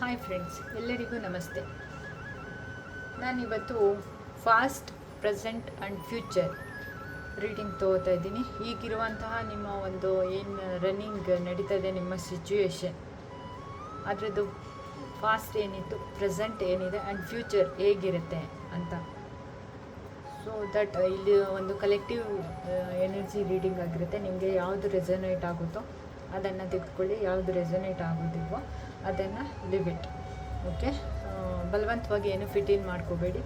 Hi friends ಎಲ್ಲರಿಗೂ ನಮಸ್ತೆ. ನಾನಿವತ್ತು past present and future reading ತೊಗೋತಾ ಇದ್ದೀನಿ. ಈಗಿರುವಂತಹ ನಿಮ್ಮ ಒಂದು ಏನು ರನ್ನಿಂಗ್ ನಡೀತಾ ಇದೆ ನಿಮ್ಮ ಸಿಚುಯೇಷನ್ ಅದರದ್ದು ಫಾಸ್ಟ್ ಏನಿತ್ತು ಪ್ರೆಸೆಂಟ್ ಏನಿದೆ ಆ್ಯಂಡ್ ಫ್ಯೂಚರ್ ಹೇಗಿರುತ್ತೆ ಅಂತ. ಸೊ ದಟ್ ಇಲ್ಲಿ ಒಂದು ಕಲೆಕ್ಟಿವ್ ಎನರ್ಜಿ ರೀಡಿಂಗ್ ಆಗಿರುತ್ತೆ. ನಿಮಗೆ ಯಾವುದು ರೆಸನೇಟ್ ಆಗುತ್ತೋ ಅದನ್ನು ತೆಗೆದುಕೊಳ್ಳಿ, ಯಾವುದು ರೆಸೊನೇಟ್ ಆಗೋದಿಲ್ವೋ ಅದನ್ನು ಲಿಮಿಟ್ ಓಕೆ ಬಲವಂತವಾಗಿ ಏನು ಫಿಟ್ ಇನ್ ಮಾಡ್ಕೋಬೇಡಿ.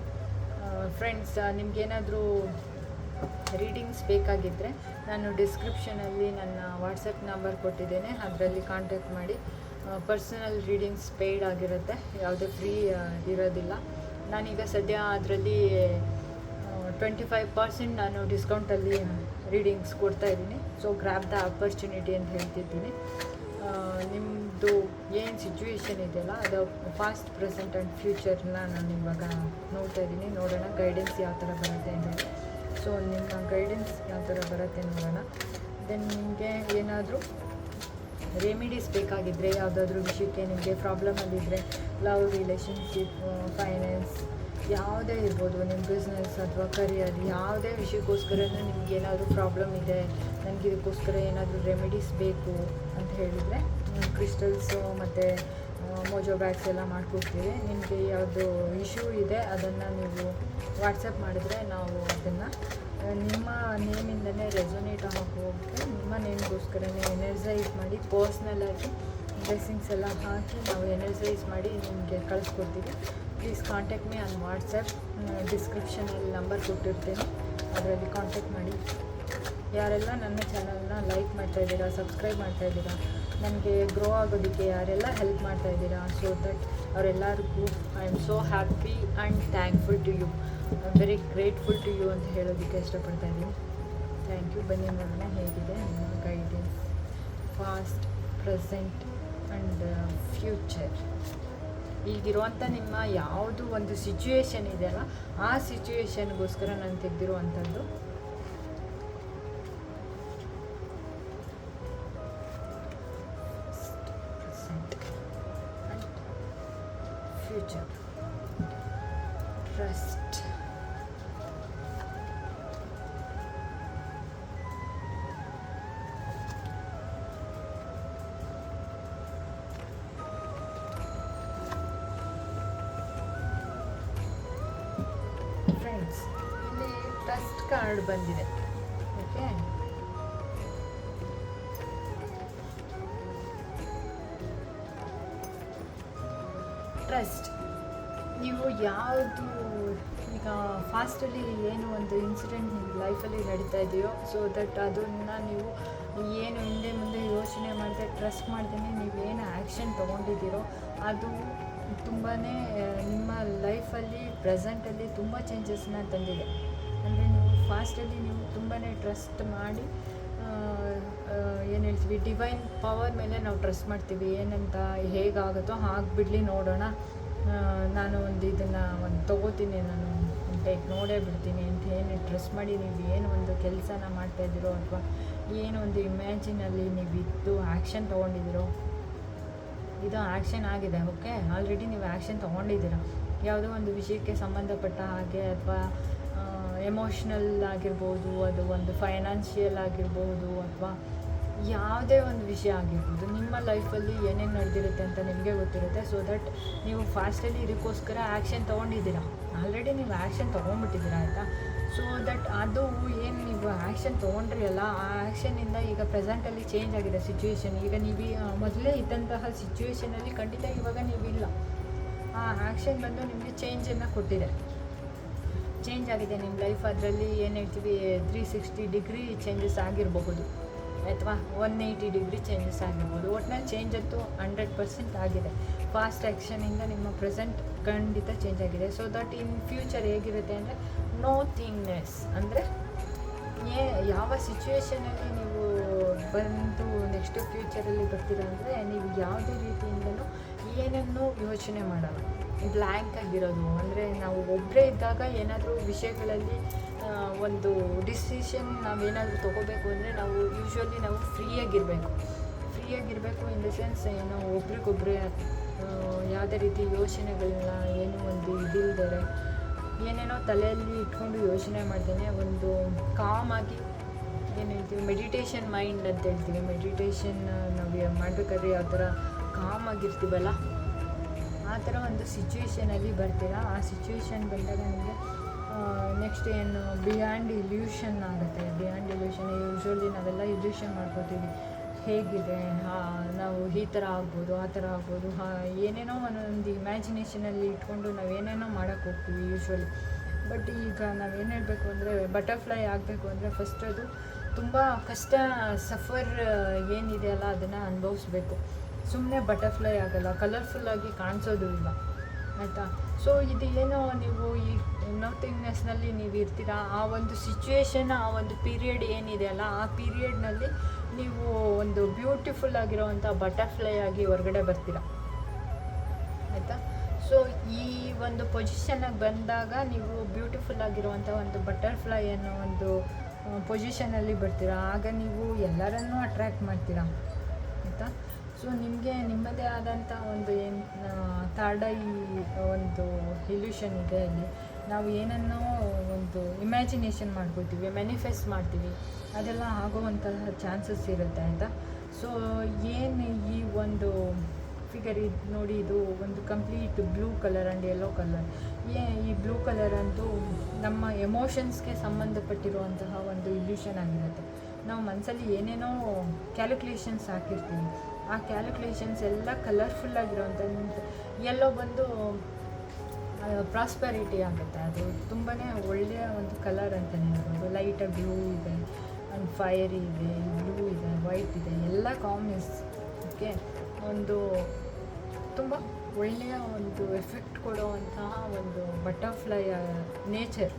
ಫ್ರೆಂಡ್ಸ್ ನಿಮಗೇನಾದರೂ ರೀಡಿಂಗ್ಸ್ ಬೇಕಾಗಿದ್ದರೆ ನಾನು ಡಿಸ್ಕ್ರಿಪ್ಷನಲ್ಲಿ ನನ್ನ ವಾಟ್ಸಪ್ ನಂಬರ್ ಕೊಟ್ಟಿದ್ದೇನೆ. ಅದರಲ್ಲಿ ಕಾಂಟ್ಯಾಕ್ಟ್ ಮಾಡಿ. ಪರ್ಸನಲ್ ರೀಡಿಂಗ್ಸ್ ಪೇಯ್ಡ್ ಆಗಿರುತ್ತೆ. ಯಾವುದೇ ಫ್ರೀ ಇರೋದಿಲ್ಲ. ನಾನೀಗ ಸದ್ಯ ಅದರಲ್ಲಿ ಟ್ವೆಂಟಿ ಫೈವ್ ಪರ್ಸೆಂಟ್ ನಾನು ಡಿಸ್ಕೌಂಟಲ್ಲಿ ರೀಡಿಂಗ್ಸ್ ಕೊಡ್ತಾ ಇದ್ದೀನಿ. ಸೊ ಗ್ರ್ಯಾಪ್ ದ ಆಪರ್ಚುನಿಟಿ ಅಂತ ಹೇಳ್ತಿದ್ದೀನಿ ನಿಮ್ಮದು ಏನು ಸಿಚುವೇಶನ್ ಇದೆಯಲ್ಲ? ಅದು ಫಾಸ್ಟ್ ಪ್ರೆಸೆಂಟ್ ಆ್ಯಂಡ್ ಫ್ಯೂಚರ್ನ ನಾನು ಇವಾಗ ನೋಡ್ತಾ ಇದ್ದೀನಿ. ನೋಡೋಣ ಗೈಡೆನ್ಸ್ ಯಾವ ಥರ ಬರುತ್ತೆ ಅಂತ ಸೊ ನಿಮ್ಮ ಗೈಡೆನ್ಸ್ ಯಾವ ಥರ ಬರುತ್ತೆ ನೋಡೋಣ. ದೆನ್ ನಿಮಗೆ ಏನಾದರೂ ರೆಮಿಡೀಸ್ ಬೇಕಾಗಿದ್ದರೆ ಯಾವುದಾದ್ರೂ ವಿಷಯಕ್ಕೆ ನಿಮಗೆ ಪ್ರಾಬ್ಲಮ್ ಆಗಿದ್ದರೆ ಲವ್ ರಿಲೇಷನ್ಶಿಪ್ ಫೈನಾನ್ಸ್ ಯಾವುದೇ ಇರ್ಬೋದು ನಿಮ್ಮ ಬಿಸ್ನೆಸ್ ಅಥವಾ ಕರಿಯರ್ ಯಾವುದೇ ವಿಷಯಕ್ಕೋಸ್ಕರನೂ ನಿಮ್ಗೆ ಏನಾದರೂ ಪ್ರಾಬ್ಲಮ್ ಇದೆ, ನನಗೆ ಇದಕ್ಕೋಸ್ಕರ ಏನಾದರೂ ರೆಮಿಡೀಸ್ ಬೇಕು ಅಂತ ಹೇಳಿದರೆ ಕ್ರಿಸ್ಟಲ್ಸು ಮತ್ತು ಮೋಜೋ ಬ್ಯಾಗ್ಸ್ ಎಲ್ಲ ಮಾಡಿಕೊಡ್ತೀವಿ. ನಿಮಗೆ ಯಾವುದು ಇಶ್ಯೂ ಇದೆ ಅದನ್ನು ನೀವು ವಾಟ್ಸಪ್ ಮಾಡಿದ್ರೆ ನಾವು ಅದನ್ನು ನಿಮ್ಮ ನೇಮಿಂದನೇ ರೆಸೊನೇಟ್ ಆಗೋಕ್ಕೆ ನಿಮ್ಮ ನೇಮ್ಗೋಸ್ಕರನೇ ಎನರ್ಜೈಸ್ ಮಾಡಿ ಪರ್ಸ್ನಲ್ಲಾಗಿ ಡ್ರೆಸ್ಸಿಂಗ್ಸ್ ಎಲ್ಲ ಹಾಕಿ ನಾವು ಎನರ್ಜೈಸ್ ಮಾಡಿ ನಿಮಗೆ ಕಳಿಸ್ಕೊಡ್ತೀವಿ. Please contact me on WhatsApp ಡಿಸ್ಕ್ರಿಪ್ಷನಲ್ಲಿ ನಂಬರ್ ಕೊಟ್ಟಿರ್ತೀನಿ. ಅದರಲ್ಲಿ ಕಾಂಟ್ಯಾಕ್ಟ್ ಮಾಡಿ. ಯಾರೆಲ್ಲ ನನ್ನ ಚಾನಲ್ನ ಲೈಕ್ ಮಾಡ್ತಾ ಇದ್ದೀರಾ ಸಬ್ಸ್ಕ್ರೈಬ್ ಮಾಡ್ತಾ ಇದ್ದೀರಾ, ನನಗೆ ಗ್ರೋ ಆಗೋದಕ್ಕೆ ಯಾರೆಲ್ಲ ಹೆಲ್ಪ್ ಮಾಡ್ತಾ ಇದ್ದೀರಾ ಸೊ ದಟ್ ಅವರೆಲ್ಲರಿಗೂ I am so happy and thankful to you I am very grateful to you ಅಂತ ಹೇಳೋದಕ್ಕೆ ಇಷ್ಟಪಡ್ತಾ ಇದ್ದೀನಿ. ಥ್ಯಾಂಕ್ ಯು ಬನ್ನಿ ನನ್ನ ಹೇಗಿದೆ ನಿಮ್ಮ guidance past present and future ಈಗಿರುವಂಥ ನಿಮ್ಮ ಯಾವುದು ಒಂದು ಸಿಚುವೇಶನ್ ಇದೆಯಲ್ಲ ಆ ಸಿಚುವೇಶನ್ಗೋಸ್ಕರ ನಾನು ತೆಗೆದಿರುವಂಥದ್ದು ಫ್ಯೂಚರ್ ಟ್ರಸ್ಟ್ ಬಂದಿದೆ. ಓಕೆ ಟ್ರಸ್ಟ್ ನೀವು ಯಾವುದು ಈಗ ಫಾಸ್ಟಲ್ಲಿ ಏನು ಒಂದು ಇನ್ಸಿಡೆಂಟ್ ನಿಮ್ಮ ಲೈಫಲ್ಲಿ ನಡೀತಾ ಇದೆಯೋ ಸೊ ದಟ್ ಅದನ್ನು ನೀವು ಏನು ಹಿಂದೆ ಮುಂದೆ ಯೋಚನೆ ಮಾಡಿದೆ ಟ್ರಸ್ಟ್ ಮಾಡ್ತೀನಿ ನೀವು ಏನು ಆ್ಯಕ್ಷನ್ ತೊಗೊಂಡಿದ್ದೀರೋ, ಅದು ತುಂಬಾ ನಿಮ್ಮ ಲೈಫಲ್ಲಿ ಪ್ರೆಸೆಂಟಲ್ಲಿ ತುಂಬ ಚೇಂಜಸ್ನ ತಂದಿದೆ. ಫಾಸ್ಟಲ್ಲಿ ನೀವು ತುಂಬಾ ಟ್ರಸ್ಟ್ ಮಾಡಿ ಏನು ಹೇಳ್ತೀವಿ, ಡಿವೈನ್ ಪವರ್ ಮೇಲೆ ನಾವು ಟ್ರಸ್ಟ್ ಮಾಡ್ತೀವಿ. ಏನಂತ ಹೇಗಾಗುತ್ತೋ ಹಾಗೆ ಬಿಡಲಿ ನೋಡೋಣ. ನಾನು ಒಂದು ಇದನ್ನು ಒಂದು ತೊಗೋತೀನಿ, ನಾನು ಟೈಪ್ ನೋಡೇ ಬಿಡ್ತೀನಿ. ಅಂತ ಏನು ಟ್ರಸ್ಟ್ ಮಾಡಿ ನೀವು ಏನು ಒಂದು ಕೆಲಸನ ಮಾಡ್ತಾಯಿದ್ದೀರೋ ಅಥವಾ ಏನು ಒಂದು ಇಮ್ಯಾಜಿನಲ್ಲಿ ನೀವು ಇದ್ದು ಆ್ಯಕ್ಷನ್ ತೊಗೊಂಡಿದ್ದೀರೋ, ಇದು ಆ್ಯಕ್ಷನ್ ಆಗಿದೆ, ಓಕೆ? ಆಲ್ರೆಡಿ ನೀವು ಆ್ಯಕ್ಷನ್ ತೊಗೊಂಡಿದ್ದೀರ? ಯಾವುದೋ ಒಂದು ವಿಷಯಕ್ಕೆ ಸಂಬಂಧಪಟ್ಟ ಹಾಗೆ ಅಥವಾ ಎಮೋಷ್ನಲ್ ಆಗಿರ್ಬೋದು, ಅದು ಒಂದು ಫೈನಾನ್ಷಿಯಲ್ ಆಗಿರ್ಬೋದು ಅಥವಾ ಯಾವುದೇ ಒಂದು ವಿಷಯ ಆಗಿರ್ಬೋದು, ನಿಮ್ಮ ಲೈಫಲ್ಲಿ ಏನೇನು ನಡೆದಿರುತ್ತೆ ಅಂತ ನಿಮಗೆ ಗೊತ್ತಿರುತ್ತೆ. ಸೊ ದಟ್ ನೀವು ಫಾಸ್ಟಲ್ಲಿ ಇದಕ್ಕೋಸ್ಕರ ಆ್ಯಕ್ಷನ್ ತೊಗೊಂಡಿದ್ದೀರಾ? ಆಲ್ರೆಡಿ ನೀವು ಆ್ಯಕ್ಷನ್ ತೊಗೊಂಡ್ಬಿಟ್ಟಿದ್ದೀರಾ ಆಯಿತಾ? ಸೊ ದಟ್ ಅದು ಏನು ನೀವು ಆ್ಯಕ್ಷನ್ ತೊಗೊಂಡ್ರಿ ಅಲ್ಲ, ಆ ಆ್ಯಕ್ಷನಿಂದ ಈಗ ಪ್ರೆಸೆಂಟಲ್ಲಿ ಚೇಂಜ್ ಆಗಿದೆ ಸಿಚುವೇಶನ್ ಈಗ ನೀವು ಮೊದಲೇ ಇದ್ದಂತಹ ಸಿಚುವೇಶನಲ್ಲಿ ಖಂಡಿತ ಇವಾಗ ನೀವಿಲ್ಲ. ಆ ಆ್ಯಕ್ಷನ್ ಬಂದು ನಿಮಗೆ ಚೇಂಜನ್ನು ಕೊಟ್ಟಿದೆ. ಚೇಂಜ್ ಆಗಿದೆ ನಿಮ್ಮ ಲೈಫ್ ಅದರಲ್ಲಿ, ಏನು ಹೇಳ್ತೀವಿ ತ್ರೀ ಸಿಕ್ಸ್ಟಿ ಡಿಗ್ರಿ ಚೇಂಜಸ್ ಆಗಿರಬಹುದು. ಅಥವಾ ಒನ್ ಏಯ್ಟಿ ಡಿಗ್ರಿ ಚೇಂಜಸ್ ಆಗಿರ್ಬೋದು. ಒಟ್ಟಿನಲ್ಲಿ ಚೇಂಜ್ ಅಂತೂ ಹಂಡ್ರೆಡ್ ಪರ್ಸೆಂಟ್ ಆಗಿದೆ. ಫಾಸ್ಟ್ ಆ್ಯಕ್ಷನಿಂದ ನಿಮ್ಮ ಪ್ರೆಸೆಂಟ್ ಖಂಡಿತ ಚೇಂಜ್ ಆಗಿದೆ. ಸೊ ದಟ್ ಇನ್ ಫ್ಯೂಚರ್ ಹೇಗಿರುತ್ತೆ ಅಂದರೆ ನೋ ಥಿಂಗ್ನೆಸ್ ಅಂದರೆ, ಏ, ಯಾವ ಸಿಚುವೇಶನಲ್ಲಿ ನೀವು ಬಂದು ನೆಕ್ಸ್ಟ್ ಫ್ಯೂಚರಲ್ಲಿ ಬರ್ತೀರ ಅಂದರೆ, ನೀವು ಯಾವುದೇ ರೀತಿಯಿಂದಲೂ ಏನನ್ನೂ ಯೋಚನೆ ಮಾಡಲ್ಲ. ಬ್ಲ್ಯಾಂಕ್ ಆಗಿರೋದು. ಅಂದರೆ ನಾವು ಒಬ್ಬರೇ ಇದ್ದಾಗ ಏನಾದರೂ ವಿಷಯಗಳಲ್ಲಿ ಒಂದು ಡಿಸಿಷನ್ ನಾವೇನಾದರೂ ತೊಗೋಬೇಕು ಅಂದರೆ ನಾವು ಯೂಶ್ವಲಿ ನಾವು ಫ್ರೀಯಾಗಿರಬೇಕು ಫ್ರೀಯಾಗಿರಬೇಕು ಇನ್ ದ ಸೆನ್ಸ್ ಏನೋ ಒಬ್ರಿಗೊಬ್ರೆ ಯಾವುದೇ ರೀತಿ ಯೋಚನೆಗಳನ್ನ ಏನು ಒಂದು ಇದಿಲ್ದರೆ, ಏನೇನೋ ತಲೆಯಲ್ಲಿ ಇಟ್ಕೊಂಡು ಯೋಚನೆ ಮಾಡ್ದೇನೆ ಒಂದು ಕಾಮಾಗಿ ಆಗಿ ಹೇಳ್ತೀವಿ ಮೆಡಿಟೇಷನ್ ಮೈಂಡ್ ಅಂತ ಹೇಳ್ತೀವಿ. ಮೆಡಿಟೇಷನ್ ನಾವು ಮಾಡಬೇಕಾದ್ರೆ ಯಾವ ಥರ ಕಾಮ್ ಆಗಿರ್ತೀವಲ್ಲ ಆ ಥರ ಒಂದು ಸಿಚುವೇಶನಲ್ಲಿ ಬರ್ತೀರಾ? ಆ ಸಿಚುವೇಶನ್ ಬಂದಾಗ ನಿಮಗೆ ನೆಕ್ಸ್ಟ್ ಏನು ಬಿಯಾಂಡ್ ಇಲ್ಯೂಷನ್ ಆಗುತ್ತೆ. ಬಿಯಾಂಡ್ ಇಲ್ಯೂಷನ್ ಯೂಶ್ವಲಿ ನಾವೆಲ್ಲ ಇಲ್ಯೂಷನ್ ಮಾಡ್ಕೋತೀವಿ. ಹೇಗಿದೆ? ನಾವು ಈ ಥರ ಆಗ್ಬೋದು, ಆ ಥರ ಆಗ್ಬೋದು, ಹಾ, ಏನೇನೋ ಒಂದೊಂದು ಇಮ್ಯಾಜಿನೇಷನಲ್ಲಿ ಇಟ್ಕೊಂಡು ನಾವು ಏನೇನೋ ಮಾಡೋಕ್ಕೆ ಹೋಗ್ತೀವಿ ಯೂಶ್ವಲಿ ಬಟ್ ಈಗ ನಾವೇನು ಹೇಳಬೇಕು ಅಂದರೆ ಬಟರ್ಫ್ಲೈ ಆಗಬೇಕು ಅಂದರೆ ಫಸ್ಟ್ ಅದು ತುಂಬ ಕಷ್ಟ ಸಫರ್ ಏನಿದೆಯಲ್ಲ ಅದನ್ನು ಅನುಭವಿಸ್ಬೇಕು. ಸುಮ್ಮನೆ ಬಟರ್ಫ್ಲೈ ಆಗಲ್ಲ ಕಲರ್ಫುಲ್ಲಾಗಿ ಕಾಣಿಸೋದು ಇಲ್ಲ, ಆಯಿತಾ? ಸೊ ಇದು ಏನೋ ನೀವು ಈ ನೌತಿಂಗ್ನೆಸ್ನಲ್ಲಿ ನೀವು ಇರ್ತೀರಾ? ಆ ಒಂದು ಸಿಚುವೇಶನ್ ಆ ಒಂದು ಪೀರಿಯಡ್ ಏನಿದೆಯಲ್ಲ ಆ ಪೀರಿಯಡ್ನಲ್ಲಿ ನೀವು ಒಂದು ಬ್ಯೂಟಿಫುಲ್ ಆಗಿರೋವಂಥ ಬಟರ್ಫ್ಲೈ ಆಗಿ ಹೊರಗಡೆ ಬರ್ತೀರ? ಆಯಿತಾ? ಸೊ ಈ ಒಂದು ಪೊಸಿಷನ್ಗೆ ಬಂದಾಗ ನೀವು ಬ್ಯೂಟಿಫುಲ್ ಆಗಿರುವಂಥ ಒಂದು ಬಟರ್ಫ್ಲೈ ಅನ್ನೋ ಒಂದು ಪೊಸಿಷನಲ್ಲಿ ಬರ್ತೀರಾ? ಆಗ ನೀವು ಎಲ್ಲರನ್ನೂ ಅಟ್ರ್ಯಾಕ್ಟ್ ಮಾಡ್ತೀರಾ? ಆಯಿತಾ? ಸೊ ನಿಮಗೆ ನಿಮ್ಮದೇ ಆದಂಥ ಒಂದು ಏನು ತಾಡೈ ಒಂದು ಇಲ್ಯೂಷನ್ ಇದೆ ಅಲ್ಲಿ. ನಾವು ಏನನ್ನೋ ಒಂದು ಇಮ್ಯಾಜಿನೇಷನ್ ಮಾಡ್ಕೋತೀವಿ ಮ್ಯಾನಿಫೆಸ್ಟ್ ಮಾಡ್ತೀವಿ. ಅದೆಲ್ಲ ಆಗುವಂತಹ ಚಾನ್ಸಸ್ ಇರುತ್ತೆ ಅಂತ. ಸೊ ಏನು ಈ ಒಂದು ಫಿಗರ್ ಇದು ನೋಡಿ ಇದು ಒಂದು complete blue colour and yellow colour ಏ, ಈ ಬ್ಲೂ ಕಲರ್ ಅಂತೂ ನಮ್ಮ ಎಮೋಷನ್ಸ್ಗೆ ಸಂಬಂಧಪಟ್ಟಿರುವಂತಹ ಒಂದು ಇಲ್ಯೂಷನ್ ಆಗಿರುತ್ತೆ. ನಾವು ಮನಸ್ಸಲ್ಲಿ ಏನೇನೋ ಕ್ಯಾಲ್ಕುಲೇಷನ್ಸ್ ಹಾಕಿರ್ತೀವಿ. ಆ ಕ್ಯಾಲ್ಕುಲೇಷನ್ಸ್ ಎಲ್ಲ ಕಲರ್ಫುಲ್ ಆಗಿರೋವಂಥ ಎಲ್ಲೋ ಬಂದು ಪ್ರಾಸ್ಪರಿಟಿ ಆಗುತ್ತೆ. ಅದು ತುಂಬಾ ಒಳ್ಳೆಯ ಒಂದು ಕಲರ್ ಅಂತಲೇ ಹೇಳ್ಬೋದು. ಲೈಟ್ ಬ್ಲೂ ಇದೆ ಒಂದು ಫೈರ್ ಇದೆ ಬ್ಲೂ ಇದೆ ವೈಟ್ ಇದೆ, ಎಲ್ಲ ಕಾಂಬಿನೇಸ್ ಓಕೆ ಒಂದು ತುಂಬ ಒಳ್ಳೆಯ ಒಂದು ಎಫೆಕ್ಟ್ ಕೊಡುವಂತಹ ಒಂದು ಬಟರ್ಫ್ಲೈ ನೇಚರ್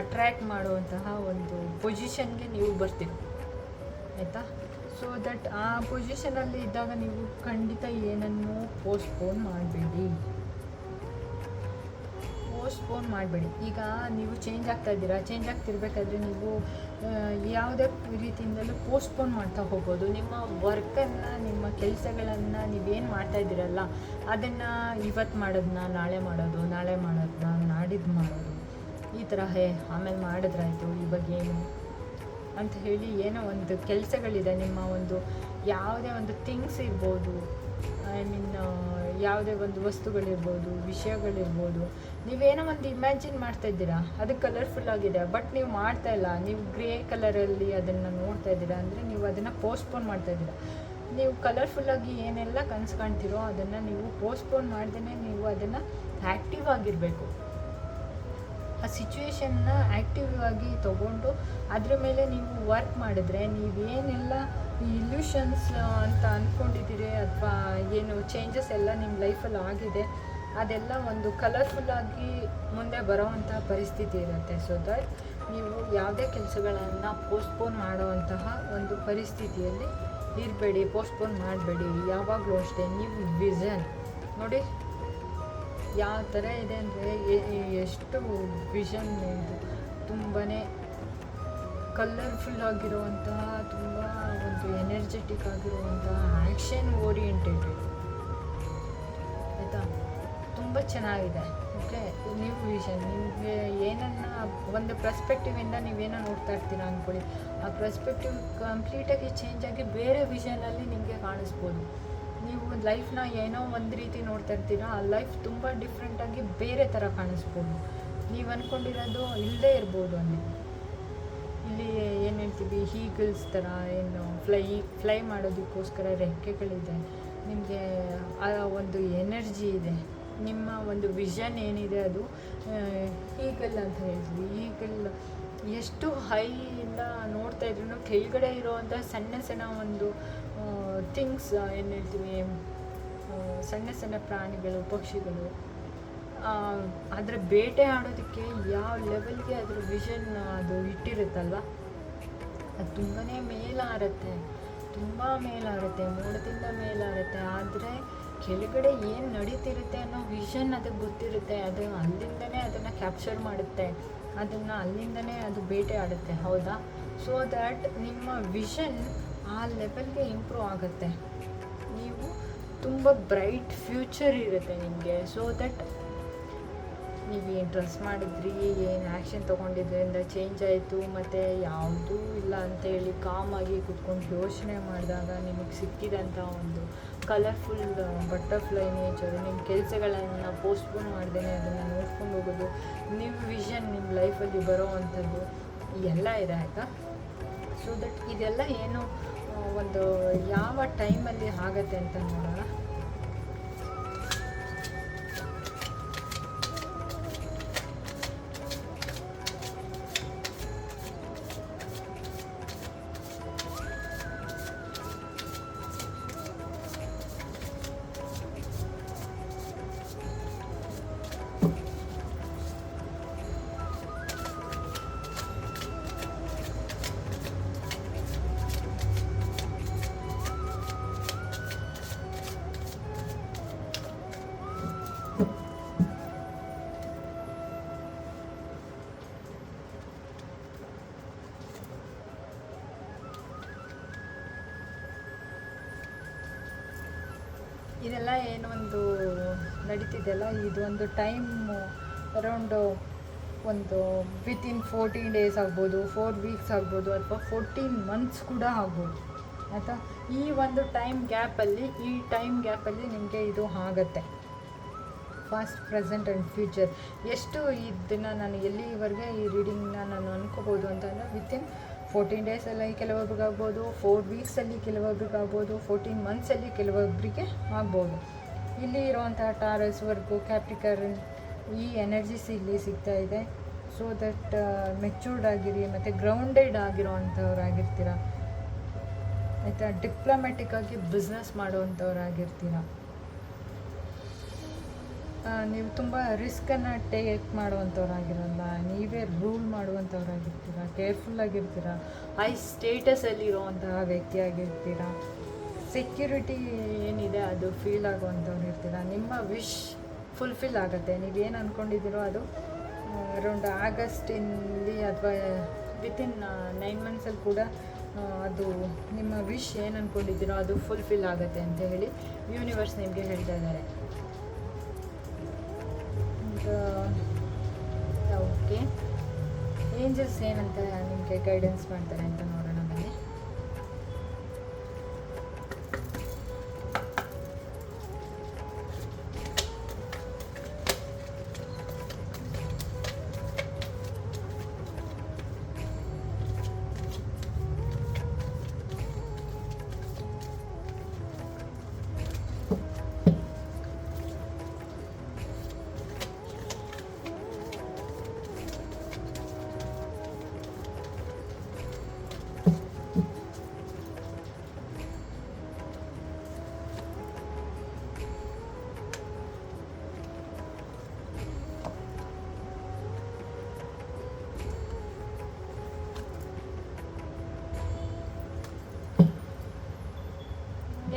ಅಟ್ರ್ಯಾಕ್ಟ್ ಮಾಡುವಂತಹ ಒಂದು ಪೊಸಿಷನ್ಗೆ ನೀವು ಬರ್ತೀರಿ. ಆಯಿತಾ? ಸೊ ದಟ್ ಆ ಪೊಸಿಷನಲ್ಲಿ ಇದ್ದಾಗ ನೀವು ಖಂಡಿತ ಏನನ್ನು ಪೋಸ್ಟ್ಪೋನ್ ಮಾಡಬೇಡಿ. ಪೋಸ್ಟ್ಪೋನ್ ಮಾಡಬೇಡಿ. ಈಗ ನೀವು ಚೇಂಜ್ ಆಗ್ತಾ ಇದ್ದೀರಾ? ಚೇಂಜ್ ಆಗ್ತಿರ್ಬೇಕಾದ್ರೆ ನೀವು ಯಾವುದೇ ರೀತಿಯಿಂದಲೂ ಪೋಸ್ಟ್ಪೋನ್ ಮಾಡ್ತಾ ಹೋಗ್ಬೋದು. ನಿಮ್ಮ ವರ್ಕನ್ನು ನಿಮ್ಮ ಕೆಲಸಗಳನ್ನು ನೀವೇನು ಮಾಡ್ತಾ ಇದ್ದೀರಲ್ಲ, ಅದನ್ನು ಇವತ್ತು ಮಾಡೋದನ್ನ ನಾಳೆ ಮಾಡೋದು, ನಾಳೆ ಮಾಡೋದನ್ನ ನಾಡಿದ್ದು ಮಾಡೋದು ಥರ ಹೇ, ಆಮೇಲೆ ಮಾಡಿದ್ರಾಯ್ತು ಬಗ್ಗೆ ಏನು? ಅಂತ ಹೇಳಿ ಏನೋ ಒಂದು ಕೆಲಸಗಳಿದೆ, ನಿಮ್ಮ ಒಂದು ಯಾವುದೇ ಒಂದು ಥಿಂಗ್ಸ್ ಇರ್ಬೋದು ಐ ಮೀನ್ ಯಾವುದೇ ಒಂದು ವಸ್ತುಗಳಿರ್ಬೋದು, ವಿಷಯಗಳಿರ್ಬೋದು, ನೀವೇನೋ ಒಂದು ಇಮ್ಯಾಜಿನ್ ಮಾಡ್ತಾ ಇದ್ದೀರಾ? ಅದು ಕಲರ್ಫುಲ್ ಆಗಿದೆ ಬಟ್ ನೀವು ಮಾಡ್ತಾ ಇಲ್ಲ. ನೀವು ಗ್ರೇ ಕಲರಲ್ಲಿ ಅದನ್ನು ನೋಡ್ತಾ ಇದ್ದೀರಾ, ಅಂದರೆ ನೀವು ಅದನ್ನು ಪೋಸ್ಟ್ಪೋನ್ ಮಾಡ್ತಾ ಇದ್ದೀರಾ. ನೀವು ಕಲರ್ಫುಲ್ಲಾಗಿ ಏನೆಲ್ಲ ಕನಸು ಕಾಣ್ತೀರೋ ಅದನ್ನು ನೀವು ಪೋಸ್ಟ್ಪೋನ್ ಮಾಡ್ದೇ ನೀವು ಅದನ್ನು ಆ್ಯಕ್ಟಿವ್ ಆಗಿರಬೇಕು. ಆ ಸಿಚುವೇಶನ್ನ ಆ್ಯಕ್ಟಿವ್ ಆಗಿ ತೊಗೊಂಡು ಅದ್ರ ಮೇಲೆ ನೀವು ವರ್ಕ್ ಮಾಡಿದ್ರೆ ನೀವೇನೆಲ್ಲ ಇಲ್ಯೂಷನ್ಸ್ ಅಂತ ಅಂದ್ಕೊಂಡಿದ್ದೀರಿ ಅಥವಾ ಏನು ಚೇಂಜಸ್ ಎಲ್ಲ ನಿಮ್ಮ ಲೈಫಲ್ಲಿ ಆಗಿದೆ, ಅದೆಲ್ಲ ಒಂದು ಕಲರ್ಫುಲ್ಲಾಗಿ ಮುಂದೆ ಬರೋವಂಥ ಪರಿಸ್ಥಿತಿ ಇರುತ್ತೆ. ಸೊ ದಟ್ ನೀವು ಯಾವುದೇ ಕೆಲಸಗಳನ್ನು ಪೋಸ್ಟ್ಪೋನ್ ಮಾಡುವಂತಹ ಒಂದು ಪರಿಸ್ಥಿತಿಯಲ್ಲಿ ಇರಬೇಡಿ ಪೋಸ್ಟ್ಪೋನ್ ಮಾಡಬೇಡಿ. ಯಾವಾಗಲೂ ಅಷ್ಟೇ. ನೀವು ವಿಷನ್ ನೋಡಿ. ಯಾವ ಥರ ಇದೆ ಅಂದರೆ ಎಷ್ಟು ವಿಷನ್ ತುಂಬಾ ಕಲರ್ಫುಲ್ ಆಗಿರುವಂತಹ ತುಂಬ ಒಂದು ಎನರ್ಜೆಟಿಕ್ ಆಗಿರುವಂತಹ ಆ್ಯಕ್ಷನ್ ಓರಿಯೆಂಟೆಡ್ ಆಯಿತಾ? ತುಂಬ ಚೆನ್ನಾಗಿದೆ. ಓಕೆ ನೀವು ವಿಷನ್ ನಿಮಗೆ ಏನನ್ನ, ಒಂದು ಪರ್ಸ್ಪೆಕ್ಟಿವಿಂದ ನೀವೇನೋ ನೋಡ್ತಾ ಇರ್ತೀರ ಅಂದ್ಕೊಳ್ಳಿ. ಆ ಪರ್ಸ್ಪೆಕ್ಟಿವ್ ಕಂಪ್ಲೀಟಾಗಿ ಚೇಂಜ್ ಆಗಿ ಬೇರೆ ವಿಷನಲ್ಲಿ ನಿಮಗೆ ಕಾಣಿಸ್ಬೋದು. ನೀವು ಲೈಫ್ನ ಏನೋ ಒಂದು ರೀತಿ ನೋಡ್ತಾ ಇರ್ತೀರಾ, ಆ ಲೈಫ್ ತುಂಬ ಡಿಫ್ರೆಂಟಾಗಿ ಬೇರೆ ಥರ ಕಾಣಿಸ್ಬೋದು. ನೀವು ಅಂದ್ಕೊಂಡಿರೋದು ಇಲ್ಲದೇ ಇರ್ಬೋದು ಅಲ್ಲಿ. ಇಲ್ಲಿ ಏನು ಹೇಳ್ತೀವಿ ಹೀಗಲ್ಸ್ ಥರ ಏನು ಫ್ಲೈ ಫ್ಲೈ ಮಾಡೋದಕ್ಕೋಸ್ಕರ ರೆಕ್ಕೆಗಳಿದೆ. ನಿಮಗೆ ಆ ಒಂದು ಎನರ್ಜಿ ಇದೆ. ನಿಮ್ಮ ಒಂದು ವಿಷನ್ ಏನಿದೆ ಅದು ಈಗಲ್ ಅಂತ ಹೇಳ್ತೀವಿ. ಈಗಲ್ ಎಷ್ಟು ಹೈಯಿಂದ ನೋಡ್ತಾ ಇದ್ರು ಕೆಳಗಡೆ ಇರೋವಂಥ ಸಣ್ಣ ಸಣ್ಣ ಒಂದು ಥಿಂಗ್ಸ್ ಏನು ಹೇಳ್ತೀವಿ ಸಣ್ಣ ಸಣ್ಣ ಪ್ರಾಣಿಗಳು, ಪಕ್ಷಿಗಳು ಅದರ ಬೇಟೆ ಆಡೋದಕ್ಕೆ ಯಾವ ಲೆವೆಲ್ಗೆ ಅದರ ವಿಷನ್ ಅದು ಇಟ್ಟಿರುತ್ತಲ್ವ? ಅದು ತುಂಬಾ ಮೇಲಾರತ್ತೆ, ತುಂಬ ಮೇಲಾರುತ್ತೆ, ಮೋಡದಿಂದ ಮೇಲಾರುತ್ತೆ, ಆದರೆ ಕೆಳಗಡೆ ಏನು ನಡೀತಿರುತ್ತೆ ಅನ್ನೋ ವಿಷನ್ ಅದಕ್ಕೆ ಗೊತ್ತಿರುತ್ತೆ, ಅದು ಅಲ್ಲಿಂದನೇ ಅದನ್ನು ಕ್ಯಾಪ್ಚರ್ ಮಾಡುತ್ತೆ, ಅದನ್ನು ಅಲ್ಲಿಂದನೇ ಅದು ಬೇಟೆ ಆಡುತ್ತೆ, ಹೌದಾ? ಸೊ ದ್ಯಾಟ್ ನಿಮ್ಮ ವಿಷನ್ ಆ ಲೆವೆಲ್ಗೆ ಇಂಪ್ರೂವ್ ಆಗುತ್ತೆ. ನೀವು ತುಂಬ ಬ್ರೈಟ್ ಫ್ಯೂಚರ್ ಇರುತ್ತೆ ನಿಮಗೆ. ಸೊ ದಟ್ ನೀವು ಏನು ಡ್ರೆಸ್ ಮಾಡಿದ್ರಿ, ಏನು ಆ್ಯಕ್ಷನ್ ತೊಗೊಂಡಿದ್ರಿಂದ ಚೇಂಜ್ ಆಯಿತು, ಮತ್ತು ಯಾವುದೂ ಇಲ್ಲ ಅಂತೇಳಿ ಕಾಮಾಗಿ ಕುತ್ಕೊಂಡು ಯೋಚನೆ ಮಾಡಿದಾಗ ನಿಮಗೆ ಸಿಕ್ಕಿದಂಥ ಒಂದು ಕಲರ್ಫುಲ್ ಬಟರ್ಫ್ಲೈ ನೇಚರು ನಿಮ್ಮ ಕೆಲಸಗಳನ್ನು ಪೋಸ್ಟ್ಪೋನ್ ಮಾಡ್ದೇ ಅದನ್ನು ನೋಡ್ಕೊಂಡು ಹೋಗೋದು, ನಿಮ್ಮ ವಿಷನ್ ನಿಮ್ಮ ಲೈಫಲ್ಲಿ ಬರೋ ಅಂಥದ್ದು ಎಲ್ಲ ಇದೆ ಆಯಿತಾ? ಸೊ ದಟ್ ಇದೆಲ್ಲ ಏನು ಒಂದು ಯಾವ ಟೈಮಲ್ಲಿ ಆಗತ್ತೆ ಅಂತ ನೋಡೋಣ. ನಡೀತಿದೆಯಲ್ಲ, ಇದು ಒಂದು ಟೈಮ್ ಅರೌಂಡ್ ಒಂದು ವಿತಿನ್ ಫೋರ್ಟೀನ್ ಡೇಸ್ ಆಗ್ಬೋದು ಫೋರ್ ವೀಕ್ಸ್ ಆಗ್ಬೋದು, ಅಥವಾ ಫೋರ್ಟೀನ್ ಮಂತ್ಸ್ ಕೂಡ ಆಗ್ಬೋದು. ಆಯಿತಾ? ಈ ಒಂದು ಟೈಮ್ ಗ್ಯಾಪಲ್ಲಿ ಈ ಟೈಮ್ ಗ್ಯಾಪಲ್ಲಿ ನಿಮಗೆ ಇದು ಆಗುತ್ತೆ. ಫಾಸ್ಟ್ ಪ್ರೆಸೆಂಟ್ ಆ್ಯಂಡ್ ಫ್ಯೂಚರ್ ಎಷ್ಟು ಇದನ್ನು ನಾನು ಎಲ್ಲಿವರೆಗೆ ಈ ರೀಡಿಂಗ್ನ ನಾನು ಅನ್ಕೋಬೋದು ಅಂತಂದರೆ ವಿತಿನ್ ಫೋರ್ಟೀನ್ ಡೇಸಲ್ಲಿ ಕೆಲವೊಬ್ರಿಗೆ ಆಗ್ಬೋದು ಫೋರ್ ವೀಕ್ಸಲ್ಲಿ ಕೆಲವೊಬ್ರಿಗೆ ಆಗ್ಬೋದು ಫೋರ್ಟೀನ್ ಮಂತ್ಸಲ್ಲಿ ಕೆಲವೊಬ್ಬರಿಗೆ ಆಗ್ಬೋದು. ಇಲ್ಲಿ ಇರುವಂತಹ ಟಾರಸ್ ವರ್ಗು ಕ್ಯಾಪ್ರಿಕರ್ ಈ ಎನರ್ಜಿಸ್ ಇಲ್ಲಿ ಸಿಗ್ತಾ ಇದೆ. ಸೊ ದಟ್ ಮೆಚೂರ್ಡ್ ಆಗಿರಿ, ಮತ್ತು ಗ್ರೌಂಡೆಡ್ ಆಗಿರೋವಂಥವ್ರಾಗಿರ್ತೀರ. ಆಯಿತಾ ಡಿಪ್ಲೊಮ್ಯಾಟಿಕ್ ಆಗಿ ಬಿಸ್ನೆಸ್ ಮಾಡುವಂಥವ್ರಾಗಿರ್ತೀರ. ನೀವು ತುಂಬ ರಿಸ್ಕನ್ನು ಟೇಕ್ ಮಾಡುವಂಥವ್ರಾಗಿರಲ್ಲ, ನೀವೇ ರೂಲ್ ಮಾಡುವಂಥವ್ರಾಗಿರ್ತೀರ ಕೇರ್ಫುಲ್ ಆಗಿರ್ತೀರ ಹೈ ಸ್ಟೇಟಸಲ್ಲಿರುವಂತಹ ವ್ಯಕ್ತಿ ಆಗಿರ್ತೀರ ಸೆಕ್ಯೂರಿಟಿ ಏನಿದೆ ಅದು ಫೀಲ್ ಆಗುವಂಥವ್ರು ಇರ್ತೀರ? ನಿಮ್ಮ ವಿಶ್ ಫುಲ್ಫಿಲ್ ಆಗುತ್ತೆ. ನೀವೇನು ಅಂದ್ಕೊಂಡಿದ್ದೀರೋ ಅದು ಅರೌಂಡ್ ಆಗಸ್ಟಿನಲ್ಲಿ ಅಥವಾ ವಿತಿನ್ ನೈನ್ ಮಂತ್ಸಲ್ಲಿ ಕೂಡ ಅದು ನಿಮ್ಮ ವಿಶ್ ಏನು ಅಂದ್ಕೊಂಡಿದ್ದೀರೋ ಅದು ಫುಲ್ಫಿಲ್ ಆಗುತ್ತೆ ಅಂತ ಹೇಳಿ ಯೂನಿವರ್ಸ್ ನಿಮಗೆ ಹೇಳ್ತಾ ಇದ್ದಾರೆ. ಓಕೆ ಏಂಜಲ್ಸ್ ಏನಂತ ನಿಮಗೆ ಗೈಡೆನ್ಸ್ ಮಾಡ್ತಾರೆ ಅಂತ ನೋಡೋಣ.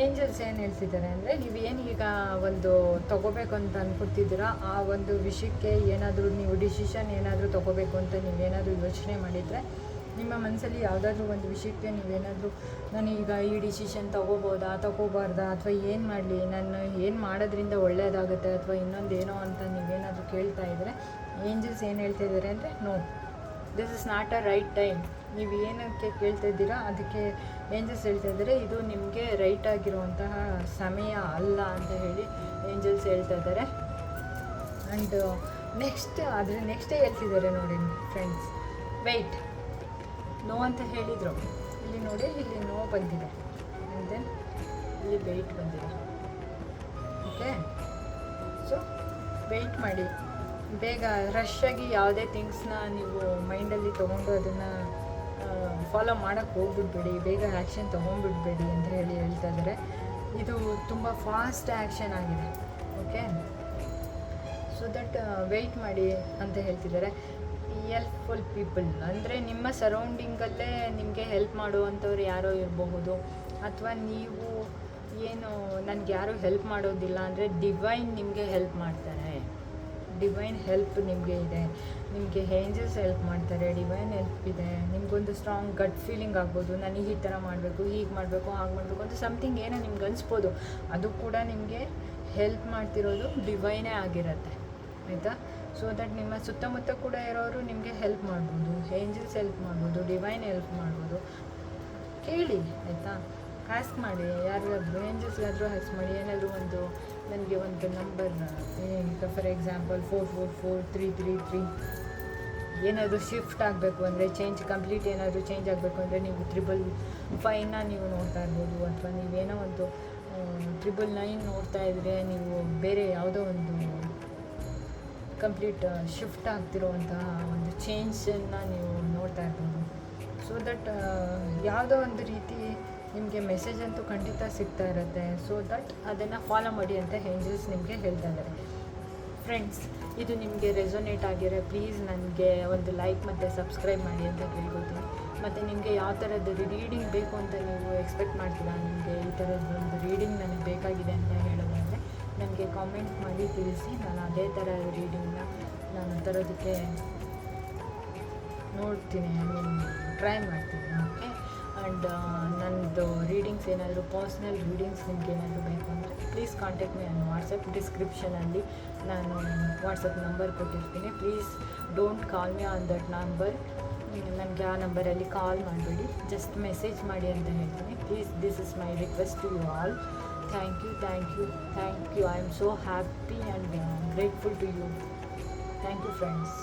ಏಂಜಲ್ಸ್ ಏನು ಹೇಳ್ತಿದ್ದಾರೆ ಅಂದರೆ ನೀವು ಈಗ ಒಂದು ತಗೋಬೇಕು ಅಂತ ಅನ್ಕೊತಿದ್ದೀರಾ? ಆ ಒಂದು ವಿಷಯಕ್ಕೆ ಏನಾದರೂ ನೀವು ಡಿಸಿಷನ್ ಏನಾದರೂ ತಗೋಬೇಕು ಅಂತ ನೀವೇನಾದರೂ ಯೋಚನೆ ಮಾಡಿದರೆ ನಿಮ್ಮ ಮನಸ್ಸಲ್ಲಿ ಯಾವುದಾದ್ರೂ ಒಂದು ವಿಷಯಕ್ಕೆ ನೀವೇನಾದರೂ ಈಗ ಈ ಡಿಸಿಷನ್ ತೊಗೋಬೋದಾ, ತೊಗೋಬಾರ್ದಾ, ಅಥವಾ ಏನು ಮಾಡಲಿ, ನಾನು ಏನು ಮಾಡೋದ್ರಿಂದ ಒಳ್ಳೆಯದಾಗುತ್ತೆ ಅಥವಾ ಇನ್ನೊಂದು ಏನೋ ಅಂತ ನೀವೇನಾದರೂ ಕೇಳ್ತಾ ಇದ್ದರೆ ಏಂಜಲ್ಸ್ ಏನು ಹೇಳ್ತಾ ಇದ್ದಾರೆ ಅಂದರೆ no this is not a right time ನೀವು ಏನಕ್ಕೆ ಕೇಳ್ತಾ ಇದ್ದೀರಾ? ಅದಕ್ಕೆ ಏಂಜಲ್ಸ್ ಹೇಳ್ತಾ ಇದ್ದಾರೆ, ಇದು ನಿಮಗೆ ರೈಟ್ ಆಗಿರುವಂತಹ ಸಮಯ ಅಲ್ಲ ಅಂತ ಹೇಳಿ ಏಂಜಲ್ಸ್ ಹೇಳ್ತಾ ಇದ್ದಾರೆ. ಆ್ಯಂಡ್ ನೆಕ್ಸ್ಟ್, ಆದರೆ ನೆಕ್ಸ್ಟೇ ಹೇಳ್ತಿದ್ದಾರೆ ನೋಡಿ ಫ್ರೆಂಡ್ಸ್. ವೆಯ್ಟ್ ನೋ ಅಂತ ಹೇಳಿದರು. ಇಲ್ಲಿ ನೋಡಿ, ಇಲ್ಲಿ ನೋ ಬಂದಿದೆ. ಆ್ಯಂಡ್ ದೆನ್ ಇಲ್ಲಿ ವೆಯ್ಟ್ ಬಂದಿದೆ. ಓಕೆ ಸೊ ವೆಯ್ಟ್ ಮಾಡಿ. ಬೇಗ ರಶ್ ಆಗಿ ಯಾವುದೇ ಥಿಂಗ್ಸ್ನ ನೀವು ಮೈಂಡಲ್ಲಿ ತೊಗೊಂಡು ಅದನ್ನು ಫಾಲೋ ಮಾಡೋಕ್ಕೆ ಹೋಗ್ಬಿಡ್ಬೇಡಿ ಬೇಗ ಆ್ಯಕ್ಷನ್ ತೊಗೊಂಡ್ಬಿಡ್ಬೇಡಿ ಅಂತ ಹೇಳಿ ಹೇಳ್ತಾ ಇದ್ದಾರೆ ಇದು ತುಂಬ ಫಾಸ್ಟ್ ಆ್ಯಕ್ಷನ್ ಆಗಿದೆ ಓಕೆ ಸೊ ದಟ್ ವೆಯ್ಟ್ ಮಾಡಿ ಅಂತ ಹೇಳ್ತಿದ್ದಾರೆ ಹೆಲ್ಪ್ಫುಲ್ ಪೀಪಲ್ ಅಂದರೆ ನಿಮ್ಮ ಸರೌಂಡಿಂಗಲ್ಲೇ ನಿಮಗೆ ಹೆಲ್ಪ್ ಮಾಡುವಂಥವ್ರು ಯಾರೋ ಇರಬಹುದು. ಅಥವಾ ನೀವು ಏನು, ನನಗೆ ಯಾರೂ ಹೆಲ್ಪ್ ಮಾಡೋದಿಲ್ಲ ಅಂದರೆ ಡಿವೈನ್ ನಿಮಗೆ ಹೆಲ್ಪ್ ಮಾಡ್ತಾರೆ. ಡಿವೈನ್ ಹೆಲ್ಪ್ ನಿಮಗೆ ಇದೆ. ನಿಮಗೆ ಏಂಜಲ್ಸ್ ಹೆಲ್ಪ್ ಮಾಡ್ತಾರೆ ಡಿವೈನ್ ಹೆಲ್ಪ್ ಇದೆ. ನಿಮಗೊಂದು ಸ್ಟ್ರಾಂಗ್ ಗಟ್ ಫೀಲಿಂಗ್ ಆಗ್ಬೋದು. ನನಗೆ ಈ ಥರ ಮಾಡಬೇಕು, ಹೀಗೆ ಮಾಡಬೇಕು, ಹಾಗೆ ಮಾಡಬೇಕು ಅಂತ ಸಮಥಿಂಗ್ ಏನೋ ನಿಮ್ಗೆ ಅನಿಸ್ಬೋದು. ಅದು ಕೂಡ ನಿಮಗೆ ಹೆಲ್ಪ್ ಮಾಡ್ತಿರೋದು ಡಿವೈನೇ ಆಗಿರುತ್ತೆ. ಆಯಿತಾ? ಸೊ ದಟ್ ನಿಮ್ಮ ಸುತ್ತಮುತ್ತ ಕೂಡ ಇರೋರು ನಿಮಗೆ ಹೆಲ್ಪ್ ಮಾಡ್ಬೋದು. ಏಂಜಲ್ಸ್ ಹೆಲ್ಪ್ ಮಾಡ್ಬೋದು ಡಿವೈನ್ ಹೆಲ್ಪ್ ಮಾಡ್ಬೋದು. ಕೇಳಿ, ಆಯಿತಾ? ಆಸ್ಕ್ ಮಾಡಿ, ಯಾರಿಗಾದ್ರೂ ಏಂಜಲ್ಸ್ಗಾದರೂ ಆಸ್ಕ್ ಮಾಡಿ, ಏನಾದರೂ ಒಂದು ನನಗೆ ಒಂದು ನಂಬರ್ ಈಗ for example four four four three three three ಏನಾದರೂ ಶಿಫ್ಟ್ ಆಗಬೇಕು ಅಂದರೆ ಚೇಂಜ್ ಕಂಪ್ಲೀಟ್ ಏನಾದರೂ ಚೇಂಜ್ ಆಗಬೇಕು ಅಂದರೆ ನೀವು ತ್ರಿಬಲ್ ಫೈವ್ನ ನೀವು ನೋಡ್ತಾ ಇರ್ಬೋದು ಅಥವಾ ನೀವೇನೋ ಒಂದು ಟ್ರಿಬಲ್ ನೈನ್ ನೋಡ್ತಾ ಇದ್ದರೆ ನೀವು ಬೇರೆ ಯಾವುದೋ ಒಂದು ಕಂಪ್ಲೀಟ್ ಶಿಫ್ಟ್ ಆಗ್ತಿರುವಂತಹ ಒಂದು ಚೇಂಜನ್ನು ನೀವು ನೋಡ್ತಾ ಇರ್ಬೋದು. ಸೊ ದಟ್ ಯಾವುದೋ ಒಂದು ರೀತಿ ನಿಮಗೆ ಮೆಸೇಜ್ ಅಂತೂ ಖಂಡಿತ ಸಿಗ್ತಾ ಇರುತ್ತೆ. ಸೊ ದಟ್ ಅದನ್ನು ಫಾಲೋ ಮಾಡಿ ಅಂತ ಏಂಜಲ್ಸ್ ನಿಮಗೆ ಹೇಳ್ತಾ ಇದ್ದಾರೆ. ಫ್ರೆಂಡ್ಸ್ ಇದು ನಿಮಗೆ ರೆಸೊನೇಟ್ ಆಗಿರೋ ಪ್ಲೀಸ್ ನನಗೆ ಒಂದು ಲೈಕ್ ಮತ್ತು ಸಬ್ಸ್ಕ್ರೈಬ್ ಮಾಡಿ ಅಂತ ಕೇಳ್ಕೊತೀನಿ. ಮತ್ತು ನಿಮಗೆ ಯಾವ ಥರದ್ದು ರೀಡಿಂಗ್ ಬೇಕು ಅಂತ ನೀವು ಎಕ್ಸ್ಪೆಕ್ಟ್ ಮಾಡ್ತೀರಾ? ನಿಮಗೆ ಈ ಥರದ್ದು ಒಂದು ರೀಡಿಂಗ್ ನನಗೆ ಬೇಕಾಗಿದೆ ಅಂತ ಹೇಳೋದಾದರೆ, ನನಗೆ ಕಾಮೆಂಟ್ ಮಾಡಿ ತಿಳಿಸಿ. ನಾನು ಅದೇ ಥರ ರೀಡಿಂಗ್ನ ನಾನು ತರೋದಕ್ಕೆ ನೋಡ್ತೀನಿ ಟ್ರೈ ಮಾಡ್ತೀನಿ. ಆ್ಯಂಡ್ ನನ್ನದು ರೀಡಿಂಗ್ಸ್ ಏನಾದರೂ ಪರ್ಸ್ನಲ್ ರೀಡಿಂಗ್ಸ್ ನಿಮ್ಗೆ ಏನಾದರೂ ಬೇಕು ಅಂದರೆ ಪ್ಲೀಸ್ ಕಾಂಟ್ಯಾಕ್ಟ್ ಮೀ ನಾನು ವಾಟ್ಸಪ್ ಡಿಸ್ಕ್ರಿಪ್ಷನಲ್ಲಿ ನಾನು ವಾಟ್ಸಪ್ ನಂಬರ್ ಕೊಟ್ಟಿರ್ತೀನಿ. Please don't call me on that number ನನಗೆ ಆ ನಂಬರಲ್ಲಿ ಕಾಲ್ ಮಾಡಬೇಡಿ. ಜಸ್ಟ್ ಮೆಸೇಜ್ ಮಾಡಿ ಅಂತ ಹೇಳ್ತೀನಿ. Please this is my request to you all thank you thank you thank you I am so happy and grateful to you thank you friends